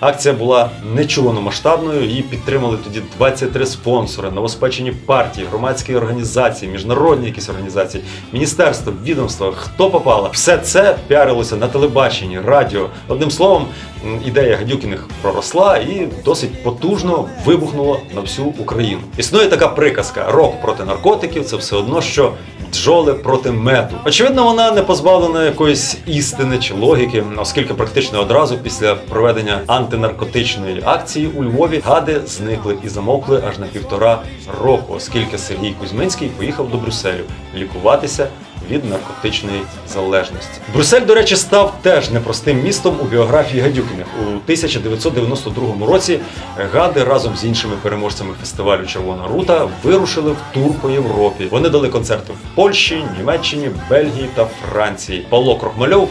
Акція була нечувано масштабною. Її підтримали тоді 23 спонсори, новоспечені партії, громадські організації, міжнародні якісь організації, міністерства, відомства, хто попало. Все це піарилося на телебаченні, радіо. Одним словом, ідея Гадюкіних проросла і досить потужно вибухнула на всю Україну. Існує така приказка: рок проти наркотиків це все одно, що бджоли проти меду. Очевидно, вона не позбавлена якоїсь істини чи логіки, оскільки практично одразу після проведення антинаркотичної акції у Львові гади зникли і замовкли аж на півтора року, оскільки Сергій Кузьминський поїхав до Брюсселю лікуватися від наркотичної залежності. Брюссель, до речі, став теж непростим містом у біографії Гадюкіних. У 1992 році гади разом з іншими переможцями фестивалю Червона рута вирушили в тур по Європі. Вони дали концерти в Польщі, Німеччині, Бельгії та Франції. Павло Крохмальов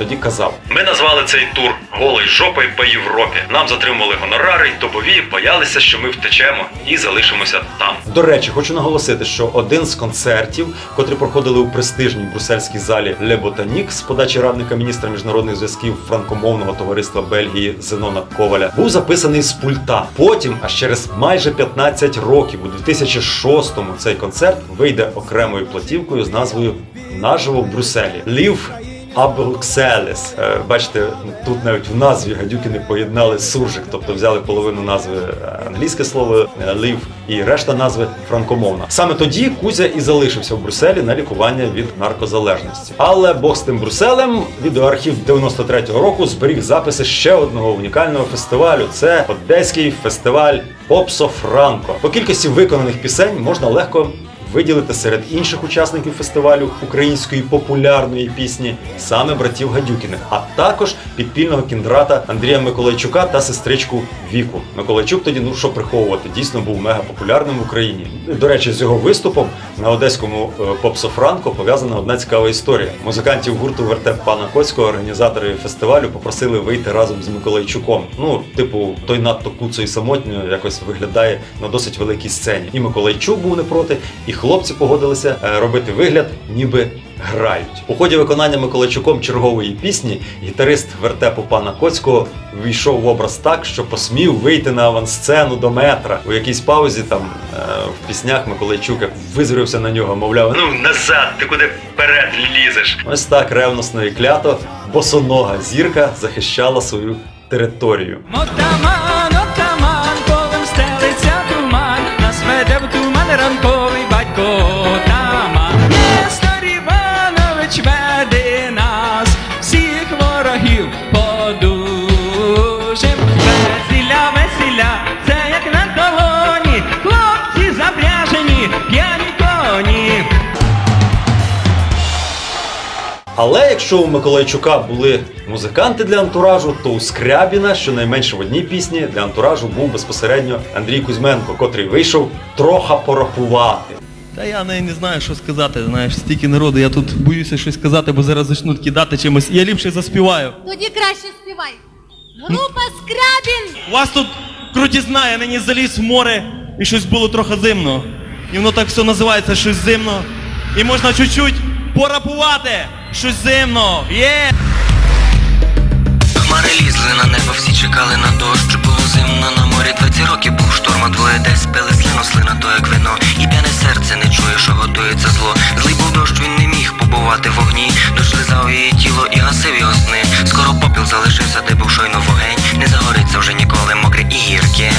тоді казав: Ми назвали цей тур голий жопою по Європі. Нам затримували гонорари й добові, боялися, що ми втечемо і залишимося там. До речі, хочу наголосити, що один з концертів, котрі проходили у престижній брюссельській залі Ле Ботанік з подачі радника міністра міжнародних зв'язків франкомовного товариства Бельгії Зенона Коваля, був записаний з пульта. Потім, аж через майже 15 років, у 2006-му цей концерт вийде окремою платівкою з назвою Наживо в Брюсселі. Лів Абрукселес. Е, Бачите, тут навіть в назві гадюкини поєднали суржик, тобто взяли половину назви е, англійське слово е, лів і решта назви франкомовна. Саме тоді Кузя і залишився в Брюсселі на лікування від наркозалежності. Але Бог з тим Брюсселем, відеоархів 93-го року зберіг записи ще одного унікального фестивалю. Це Одеський фестиваль Попсо Франко. По кількості виконаних пісень можна легко виділити серед інших учасників фестивалю української популярної пісні саме братів Гадюкіних, а також підпільного кіндрата Андрія Миколайчука та сестричку Віку. Миколайчук тоді, ну що приховувати, дійсно був мега популярним в Україні. До речі, з його виступом на одеському е, Попсо Франко пов'язана одна цікава історія. Музикантів гурту Вертеп пана Коцького організатори фестивалю попросили вийти разом з Миколайчуком. Ну, типу, той надто куцо і самотньо якось виглядає на досить великій сцені. І Миколайчук був не проти, і хлопці погодилися е, робити вигляд, ніби грають. У ході виконання Миколайчуком чергової пісні гітарист вертепу пана Коцького війшов в образ так, що посмів вийти на авансцену до метра. У якійсь паузі там е, в піснях Миколайчук як визрився на нього, мовляв: Ну назад, ти куди вперед лізеш? Ось так ревносно і клято босонога зірка захищала свою територію. Отаман, Але якщо у Миколайчука були музиканти для антуражу, то у Скрябіна, щонайменше в одній пісні, для антуражу був безпосередньо Андрій Кузьменко, котрий вийшов троха порахувати. Та я не, не знаю, що сказати. Знаєш, стільки народу, я тут боюся щось сказати, бо зараз почнуть кидати чимось. Я ліпше заспіваю. Тоді краще співай. Група Скрабін. У вас тут крутізна, я нині заліз в море і щось було трохи зимно. І воно так все називається щось зимно. І можна чуть-чуть порапувати. Щось зимно. Є! Хмари лізли на небо, всі чекали на дощ. Було зимно на морі 20 років був шторм, а двоє десь пили слину, слина то як вино. І п'яне серце не чує, що готується зло. Злий був дощ, він не міг побувати вогні. Дощ лизав її тіло і гасив його сни. Скоро попіл залишився, де був щойно вогень. Не загориться вже ніколи мокре і гірке.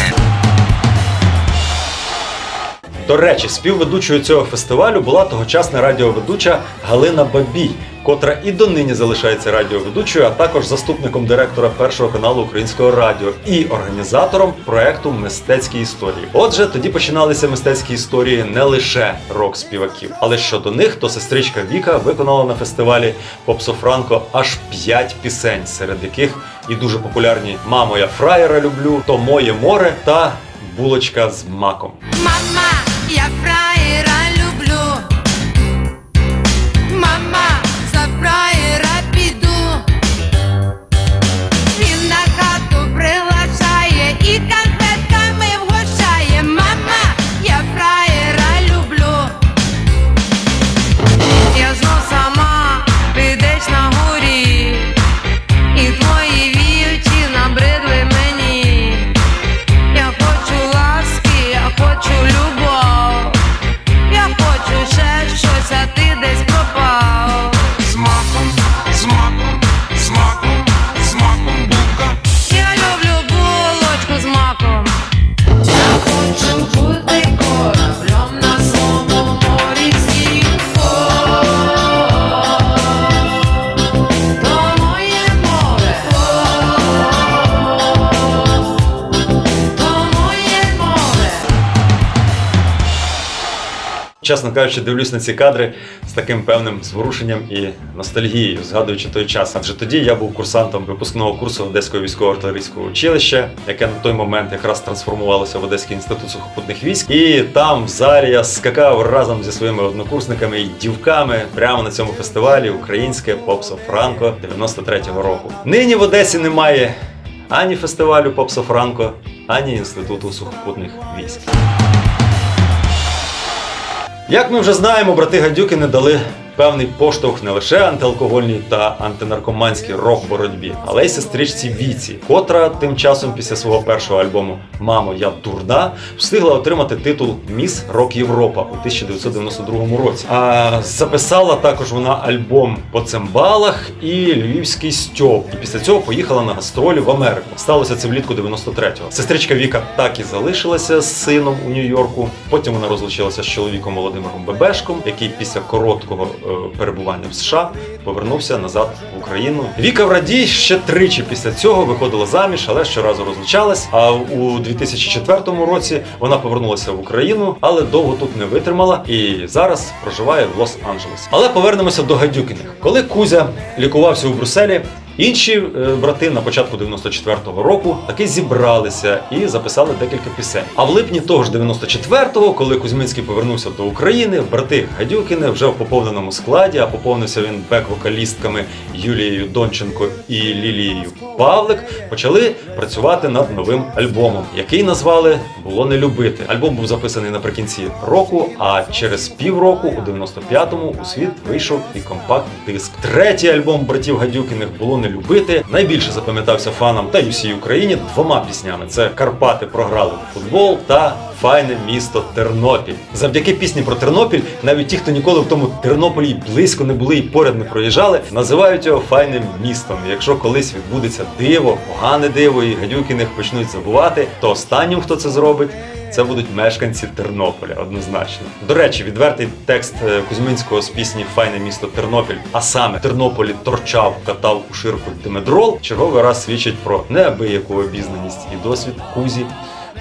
До речі, співведучою цього фестивалю була тогочасна радіоведуча Галина Бабій, котра і донині залишається радіоведучою, а також заступником директора першого каналу Українського радіо і організатором проекту Мистецькі історії. Отже, тоді починалися мистецькі історії не лише рок-співаків, але щодо них, то сестричка Віка виконала на фестивалі Попсо Франко аж п'ять пісень, серед яких і дуже популярні Мамо, я фраєра люблю, То моє море та Булочка з маком. Мама, я фраєра Чесно кажучи, дивлюсь на ці кадри з таким певним зворушенням і ностальгією, згадуючи той час. Адже тоді я був курсантом випускного курсу Одеського військово-артилерійського училища, яке на той момент якраз трансформувалося в Одеський інститут сухопутних військ. І там в залі я скакав разом зі своїми однокурсниками і дівками прямо на цьому фестивалі Українське Попсо Франко 93-го року. Нині в Одесі немає ані фестивалю Попсо Франко, ані інституту сухопутних військ. Як ми вже знаємо, брати Гадюки не дали певний поштовх не лише антиалкогольній та антинаркоманській рок-боротьбі, але й сестричці Віці, котра тим часом після свого першого альбому Мамо, я дурна встигла отримати титул Міс Рок Європа у 1992 році. А записала також вона альбом по цимбалах і Львівський стьоп. І після цього поїхала на гастролі в Америку. Сталося це влітку 93-го. Сестричка Віка так і залишилася з сином у Нью-Йорку. Потім вона розлучилася з чоловіком Володимиром Бебешком, який після короткого перебування в США повернувся назад в Україну. Віка в Радій ще тричі після цього виходила заміж, але щоразу розлучалась. А у 2004 році вона повернулася в Україну, але довго тут не витримала і зараз проживає в Лос-Анджелесі. Але повернемося до гадюкіних. Коли Кузя лікувався у Брюсселі. Інші е, брати на початку 94-го року таки зібралися і записали декілька пісень. А в липні того ж 94-го, коли Кузьминський повернувся до України, брати Гадюкини вже в поповненому складі, а поповнився він бек-вокалістками Юлією Донченко і Лілією Павлик, почали працювати над новим альбомом, який назвали Було не любити. Альбом був записаний наприкінці року, а через півроку, у 95-му, у світ вийшов і компакт-диск. Третій альбом братів Гадюкиних було не любити. Найбільше запам'ятався фанам та й усій Україні двома піснями: це Карпати програли в футбол та Файне місто Тернопіль. Завдяки пісні про Тернопіль, навіть ті, хто ніколи в тому Тернополі й близько не були і поряд не проїжджали, називають його файним містом. Якщо колись відбудеться диво, погане диво, і гадюкиних почнуть забувати, то останнім, хто це зробить, це будуть мешканці Тернополя, однозначно. До речі, відвертий текст е, Кузьминського з пісні Файне місто Тернопіль, а саме Тернополі торчав, катав у ширку димедрол, черговий раз свідчить про неабияку обізнаність і досвід Кузі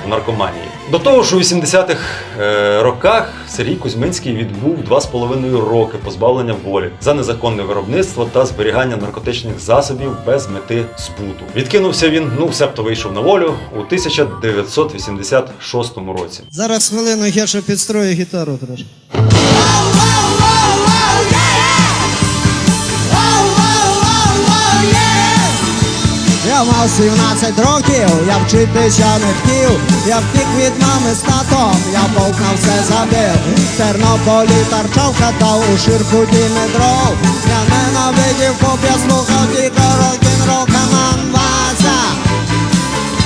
наркоманії. До того ж, у 80-х е, роках Сергій Кузьминський відбув 2,5 роки позбавлення волі за незаконне виробництво та зберігання наркотичних засобів без мети збуту. Відкинувся він, ну себто вийшов на волю у 1986 році. Зараз хвилину я ще підстрою гітару трошки. Я мав 17 років, я вчитися не хотів, я втік від мами з татом, я полк на все забив. В Тернополі торчав, катав у ширку дімедрол. Я ненавидів поп, я слухав тільки рок-н-рол, каман Вася.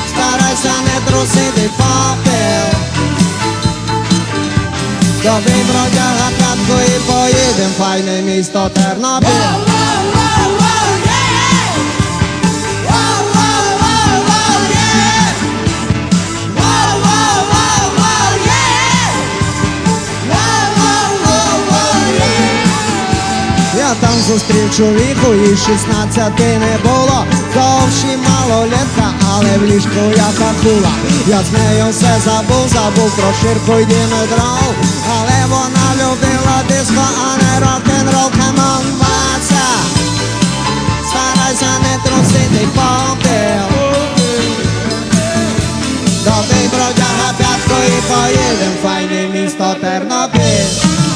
Старайся не трусити попіл. Тобі бродяга п'ятку і поїдем, файне місто Тернопіль. Зустрів чоловіку, і 16 не було. Довші малолетка, але в ліжку я пахула. Я з нею все забув, забув про ширку й дімедрол. Але вона любила диско, а не рок-н-рол, камон, Вася. Старайся не трусити попіл. Добрий бродяга п'ятку і поїдем, файне місто Тернопіль.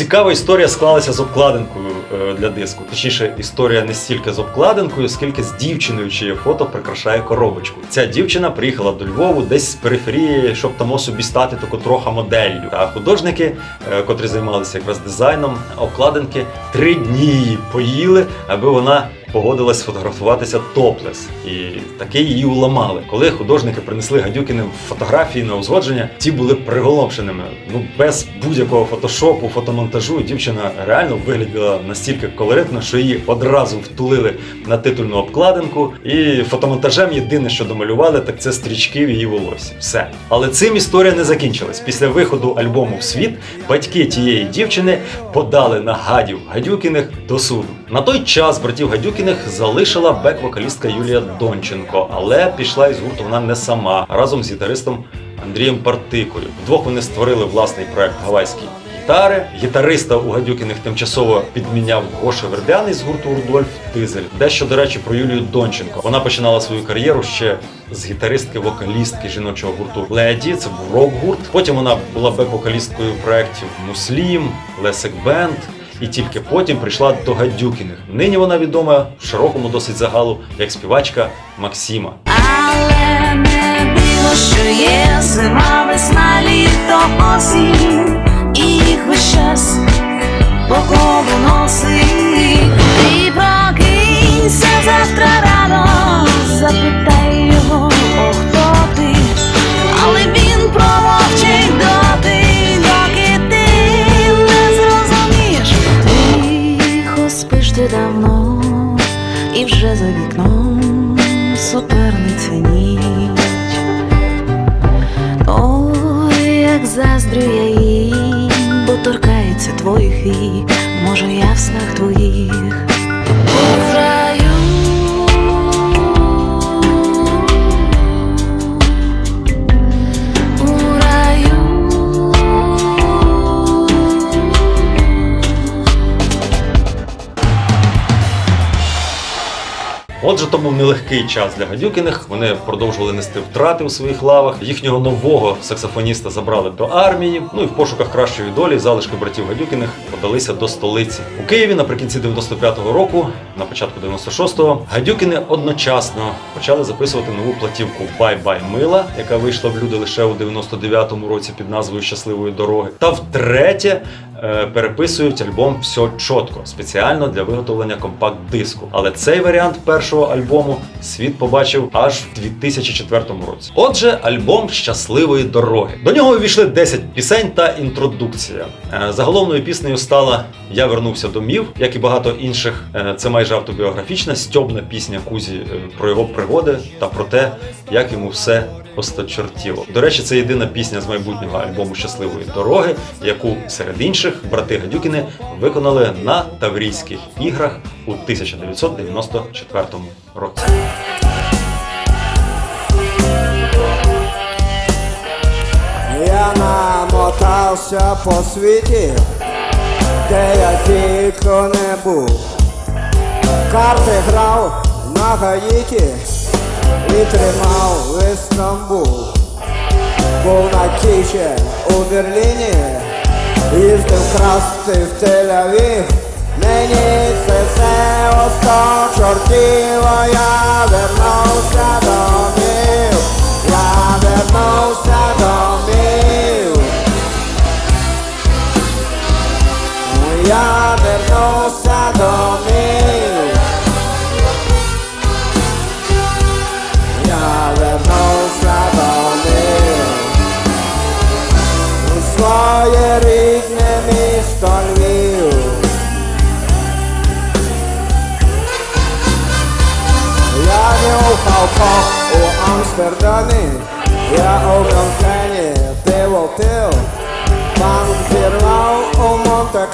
Цікава історія склалася з обкладинкою е, для диску. Точніше, історія не стільки з обкладинкою, скільки з дівчиною, чиє фото прикрашає коробочку. Ця дівчина приїхала до Львову десь з периферії, щоб там собі стати таку трохи моделлю. А художники, е, котрі займалися якраз дизайном обкладинки, три дні її поїли, аби вона погодилась сфотографуватися топлес. І таки її уламали. Коли художники принесли гадюкиним фотографії на узгодження, ті були приголомшеними. Ну без будь-якого фотошопу, фотомонтажу дівчина реально виглядала настільки колоритно, що її одразу втулили на титульну обкладинку. І фотомонтажем єдине, що домалювали, так це стрічки в її волосі. Все. Але цим історія не закінчилась. Після виходу альбому в світ батьки тієї дівчини подали на гадів гадюкиних до суду. На той час братів Гадюкіних залишила бек-вокалістка Юлія Донченко, але пішла із гурту вона не сама, а разом з гітаристом Андрієм Партикою. Вдвох вони створили власний проект Гавайські гітари. Гітариста у Гадюкіних тимчасово підміняв Гоша Вербяний з гурту Рудольф Тизель. Дещо, до речі, про Юлію Донченко. Вона починала свою кар'єру ще з гітаристки-вокалістки жіночого гурту Леді. Це був рок-гурт. Потім вона була бек-вокалісткою проєктів Муслім, Лесек Бенд. І тільки потім прийшла до Гадюкіних. Нині вона відома в широкому досить загалу як співачка Максима. Але не диво, що є зима, весна, літо, осінь, і їх весь час по колу носить. Ти прокинься завтра рано, запитай вже за вікном суперниця ніч. Ой, як заздрю я їй, бо торкається твоїх вік, може я в снах твоїх. Нелегкий час для Гадюкіних. Вони продовжували нести втрати у своїх лавах. Їхнього нового саксофоніста забрали до армії. Ну і в пошуках кращої долі залишки братів Гадюкіних подалися до столиці. У Києві наприкінці 95-го року, на початку 96-го, Гадюкіни одночасно почали записувати нову платівку Бай-бай мила, яка вийшла в люди лише у 99-му році під назвою Щасливої дороги. Та втретє переписують альбом Все чітко спеціально для виготовлення компакт-диску. Але цей варіант першого альбому світ побачив аж в 2004 році. Отже, альбом Щасливої дороги. До нього увійшли 10 пісень та інтродукція. Е, Заголовною піснею стала Я вернувся домів, як і багато інших. Е, Це майже автобіографічна стьобна пісня Кузі е, про його пригоди та про те, як йому все осточертіло. До речі, це єдина пісня з майбутнього альбому Щасливої дороги, яку серед інших брати Гадюкіни виконали на Таврійських іграх у 1994 році. Я намотався по світі, де я тільки не був. Карти грав на Гаїті і тримав Істанбул. Був на Кічі у Берліні, їздив красти в Тель-Авів. Мені це все осто чортіло, я вернувся домів,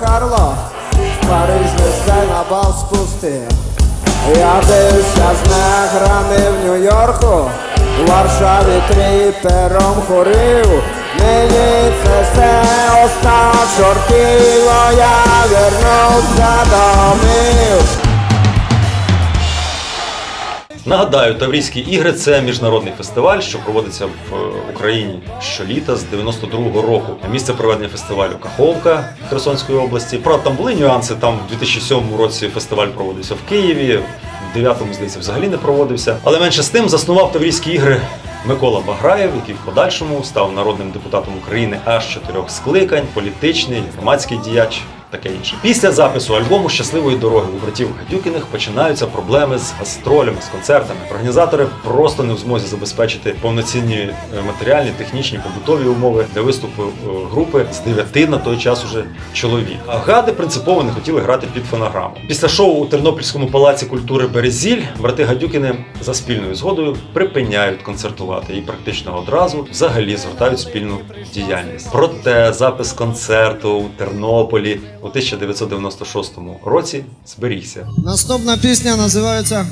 в Париж весь на бал спусти Я дивився з неграми в Нью-Йорку, в Варшаві тріпером хорив. Мені це все остав чортіло, я вернувся домів. Нагадаю, Таврійські ігри це міжнародний фестиваль, що проводиться в е, Україні щоліта з 92-го року. Місце проведення фестивалю Каховка Херсонської області. Правда, там були нюанси. Там в 2007 році фестиваль проводився в Києві, в 9-му, здається, взагалі не проводився. Але менше з тим заснував Таврійські ігри Микола Баграєв, який в подальшому став народним депутатом України аж чотирьох скликань, політичний, громадський діяч. Таке інше. Після запису альбому Щасливої дороги у братів Гадюкіних починаються проблеми з гастролями, з концертами. Організатори просто не в змозі забезпечити повноцінні е, матеріальні, технічні, побутові умови для виступу е, групи з дев'яти на той час уже чоловік. А гади принципово не хотіли грати під фонограму. Після шоу у Тернопільському палаці культури Березіль брати Гадюкіни за спільною згодою припиняють концертувати і практично одразу взагалі згортають спільну діяльність. Проте запис концерту у Тернополі у 1996 році зберігся. Наступна пісня називається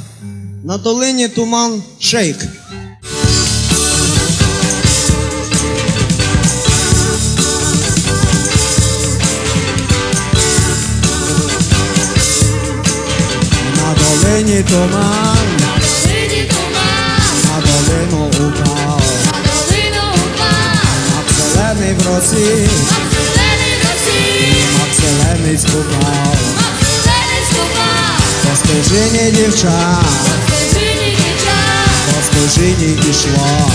На долині туман шейк. На долині туман, на долину упав, мак зелений в році, зелений по стежині дівча, по стежині ішло,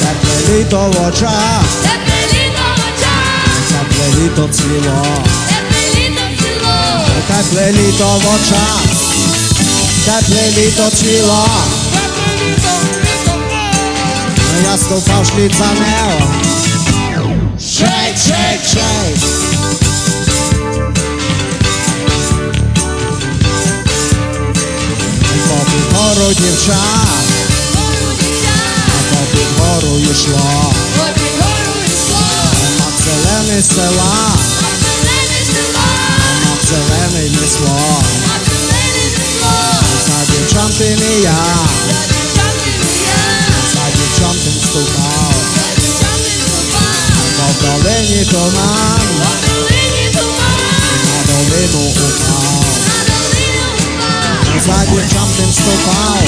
тепле літо в очах, тепле літо цвіло, тепле літо в очах, тепле літо цвіло. Я ступав шлід за небо. Шейк, гору дівча, а попід гору йшло. Мак зелений села, мак зелений несло. За дівчам ти не я, за дівчам ти стукав. Бо в долині туман, на долину упав. За дівчам тим ступав,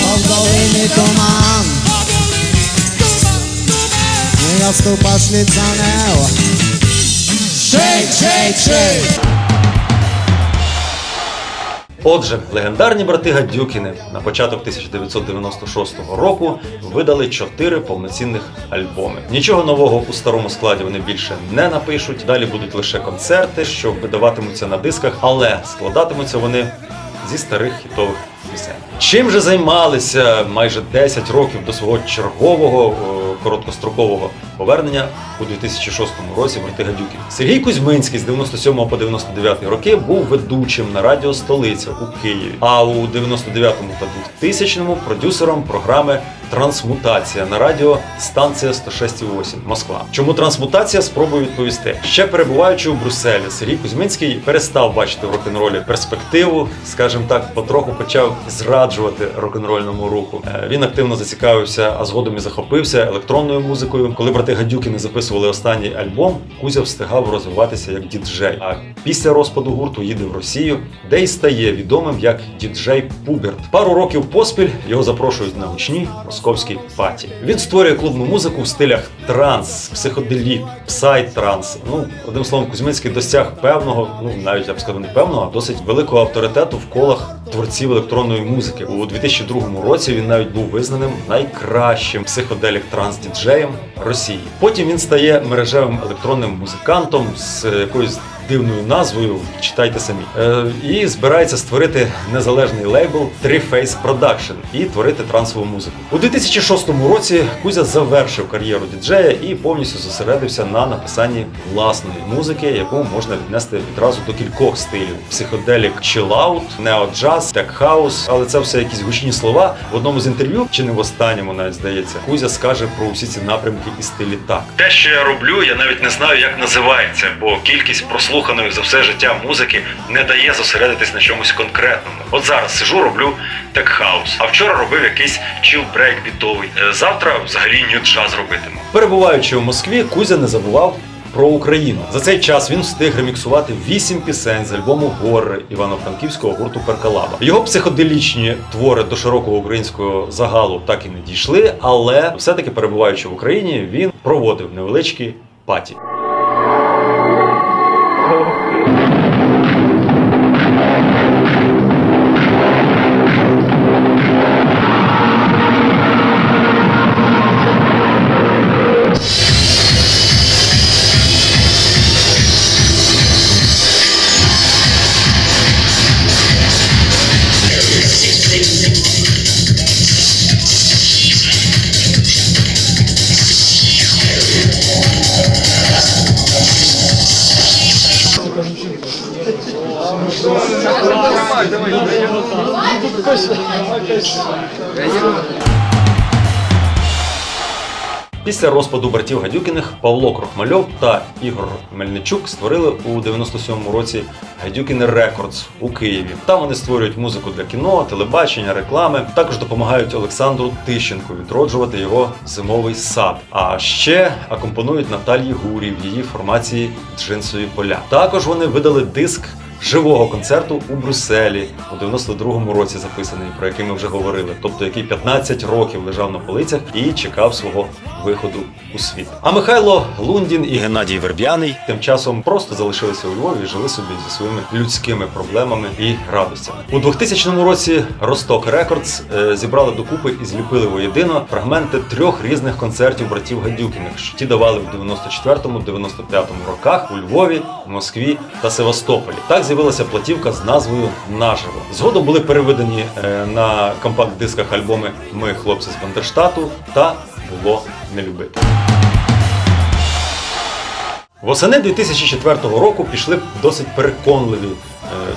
бо в долині туман. Я ступав слід за небо. Шейк, шейк, шейк. Отже, легендарні брати Гадюкіни на початок 1996 року видали чотири повноцінних альбоми. Нічого нового у старому складі вони більше не напишуть. Далі будуть лише концерти, що видаватимуться на дисках, але складатимуться вони зі старих хітових пісень. Чим же займалися майже 10 років до свого чергового короткострокового повернення у 2006 році брати Гадюки Сергій Кузьминський з 97 по 99 роки був ведучим на радіо Столиця у Києві. А у 99 та 2000 продюсером програми Трансмутація на радіо станція 106,8 Москва. Чому трансмутація? Спробую відповісти. Ще перебуваючи у Брюсселі, Сергій Кузьминський перестав бачити в рок-н-ролі перспективу, скажімо так, потроху почав зраджувати рок-н-рольному руху. Е, Він активно зацікавився, а згодом і захопився електронною музикою. Коли брати Гадюкіни записували останній альбом, Кузя встигав розвиватися як діджей. А після розпаду гурту їде в Росію, де й стає відомим як діджей Пуберт. Пару років поспіль його запрошують на гучні московські паті. Він створює клубну музику в стилях транс, психоделіт, псай-транс. Ну, одним словом, Кузьминський досяг певного, ну навіть я б сказав, не певного, а досить великого авторитету в колах творців електронної музики. У 2002 році він навіть був визнаним найкращим психоделік транс діджеєм Росії. Потім він стає мережевим електронним музикантом з якоюсь дивною назвою, читайте самі. Е, і збирається створити незалежний лейбл Three Face Production і творити трансову музику. У 2006 році Кузя завершив кар'єру діджея і повністю зосередився на написанні власної музики, яку можна віднести відразу до кількох стилів: психоделік chillout, нео-джаз, тек хаус. Але це все якісь гучні слова. В одному з інтерв'ю, чи не в останньому, навіть здається, Кузя скаже про усі ці напрямки і стилі так. Те, що я роблю, я навіть не знаю, як називається, бо кількість прослуханої за все життя музики не дає зосередитись на чомусь конкретному. От зараз сижу, роблю тек хаус, а вчора робив якийсь чіл брейк бітовий. Е, Завтра взагалі нью джаз робитиму. Перебуваючи у Москві, Кузя не забував. Про Україну за цей час він встиг реміксувати вісім пісень з альбому Гори івано-франківського гурту Перкалаба. Його психоделічні твори до широкого українського загалу так і не дійшли, але все-таки перебуваючи в Україні, він проводив невеличкі паті. Після розпаду братів Гадюкіних Павло Крохмальов та Ігор Мельничук створили у 97-му році Гадюкіни Рекордс у Києві. Там вони створюють музику для кіно, телебачення, реклами. Також допомагають Олександру Тищенку відроджувати його зимовий сад. А ще акомпонують Наталії Гурі в її формації Джинсові поля. Також вони видали диск живого концерту у Брюсселі у 92-му році записаний, про який ми вже говорили, тобто який 15 років лежав на полицях і чекав свого виходу у світ. А Михайло Лундін і Геннадій Верб'яний тим часом просто залишилися у Львові і жили собі зі своїми людськими проблемами і радостями. У 2000 році Росток Рекордс е, зібрали докупи і зліпили воєдино фрагменти трьох різних концертів братів Гадюкіних, що ті давали в 94-му, 95-му роках у Львові, Москві та Севастополі. Так з'явилася платівка з назвою Наживо. Згодом були переведені е, на компакт-дисках альбоми Ми хлопці з Бандерштату та Було не любити. Восени 2004 року пішли досить переконливі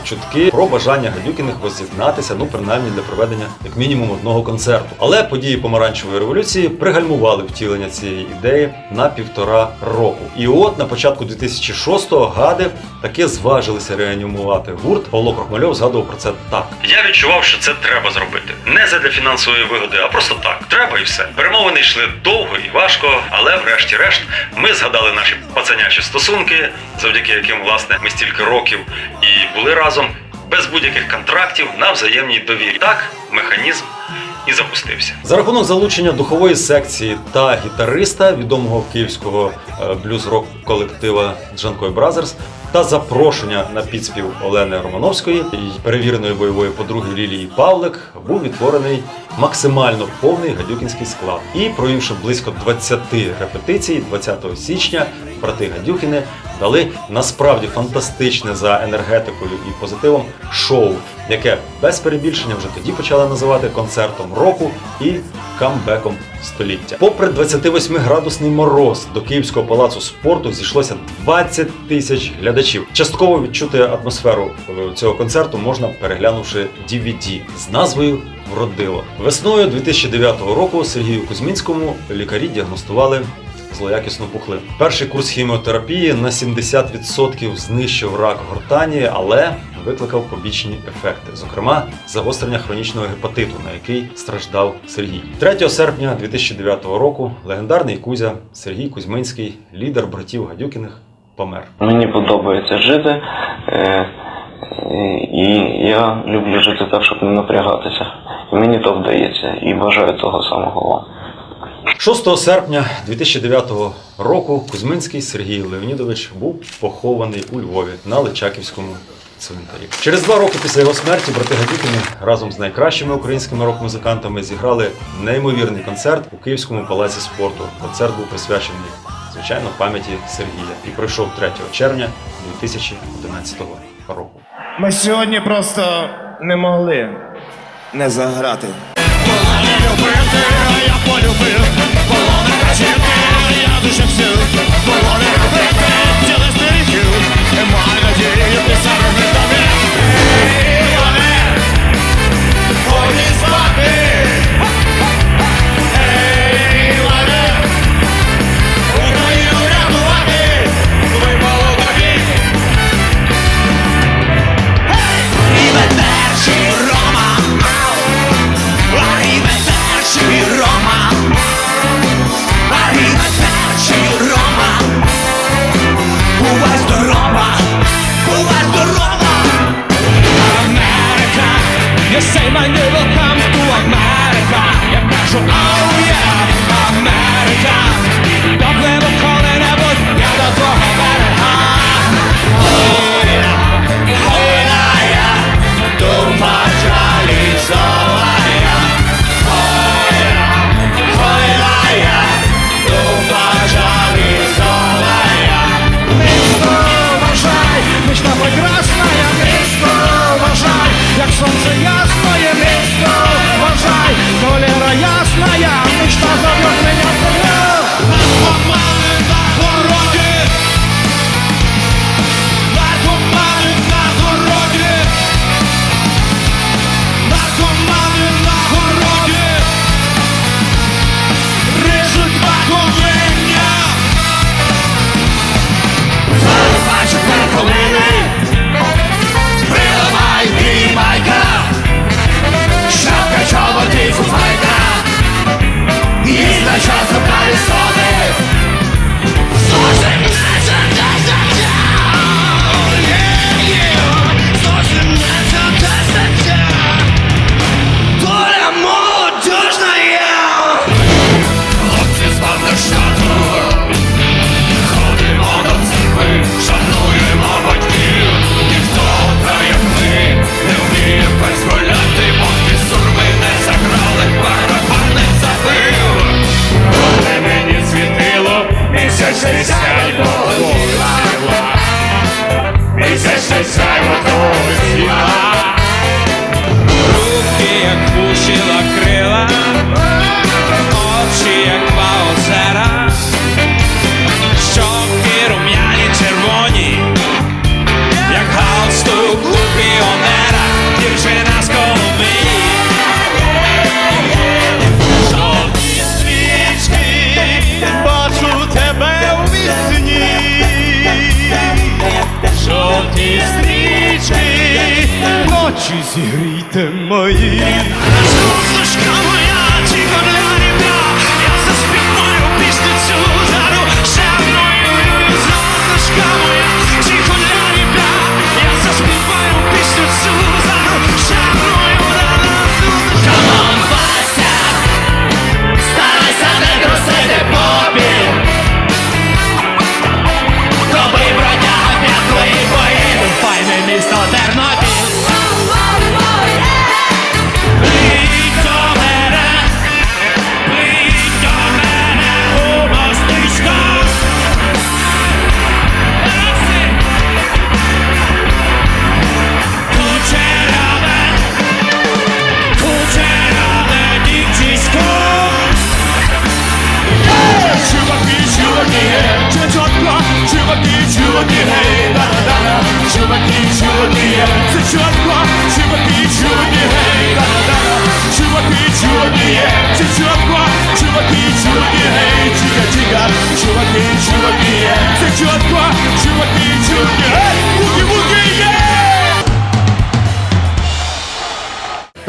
чутки про бажання Гадюкіних воз'єднатися, ну принаймні для проведення як мінімум одного концерту. Але події помаранчевої революції пригальмували втілення цієї ідеї на півтора року. І от на початку 2006-го гади таки зважилися реанімувати гурт. Павло Крохмальов згадував про це так. Я відчував, що це треба зробити. Не задля фінансової вигоди, а просто так. Треба і все. Перемовини йшли довго і важко, але врешті-решт ми згадали наші пацанячі стосунки, завдяки яким власне ми стільки років і були разом без будь-яких контрактів на взаємній довірі. Так, механізм і запустився. За рахунок залучення духової секції та гітариста відомого київського е, блюз-рок колектива Джанкой Бразерс та запрошення на підспів Олени Романовської і перевіреної бойової подруги Лілії Павлик був відтворений максимально повний гадюкінський склад. І провівши близько 20 репетицій, 20 січня брати Гадюкіни дали насправді фантастичне за енергетикою і позитивом шоу, яке без перебільшення вже тоді почали називати концертом року і камбеком століття. Попри 28-градусний мороз до Київського палацу спорту зійшлося 20 тисяч глядачів. Частково відчути атмосферу е, цього концерту можна переглянувши DVD з назвою Вродило. Весною 2009 року Сергію Кузьмінському лікарі діагностували злоякісну пухлину. Перший курс хіміотерапії на 70% знищив рак гортані, але викликав побічні ефекти, зокрема загострення хронічного гепатиту, на який страждав Сергій. 3 серпня 2009 року легендарний Кузя Сергій Кузьминський, лідер братів Гадюкіних, помер. Мені подобається жити, е, і я люблю жити так, щоб не напрягатися. І мені то вдається, і бажаю того самого вам. 6 серпня 2009 року Кузьминський Сергій Леонідович був похований у Львові на Личаківському цвинтарі. Через два роки після його смерті брати Гадюкіни разом з найкращими українськими рок-музикантами зіграли неймовірний концерт у Київському палаці спорту. Концерт був присвячений, звичайно, пам'яті Сергія і пройшов 3 червня 2011 року. Ми сьогодні просто не могли не заграти. y empezar a retomar. You say my new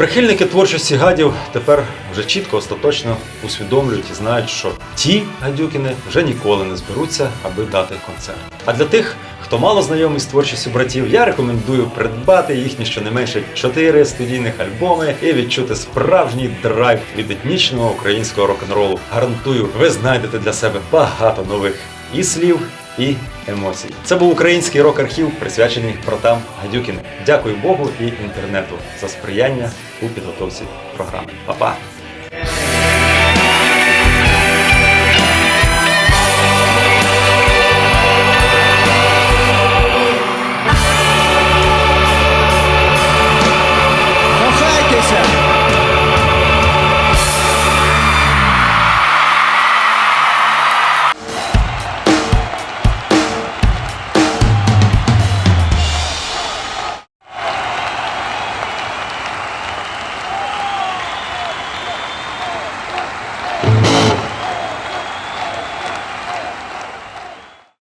Прихильники творчості гадів тепер вже чітко, остаточно усвідомлюють і знають, що ті гадюкіни вже ніколи не зберуться, аби дати концерт. А для тих, хто мало знайомий з творчістю братів, я рекомендую придбати їхні щонайменше чотири студійних альбоми і відчути справжній драйв від етнічного українського рок-н-ролу. Гарантую, ви знайдете для себе багато нових і слів, і емоцій. Це був український рок-архів, присвячений братам Гадюкіним. Дякую Богу і інтернету за сприяння у підготовці програми. Па-па!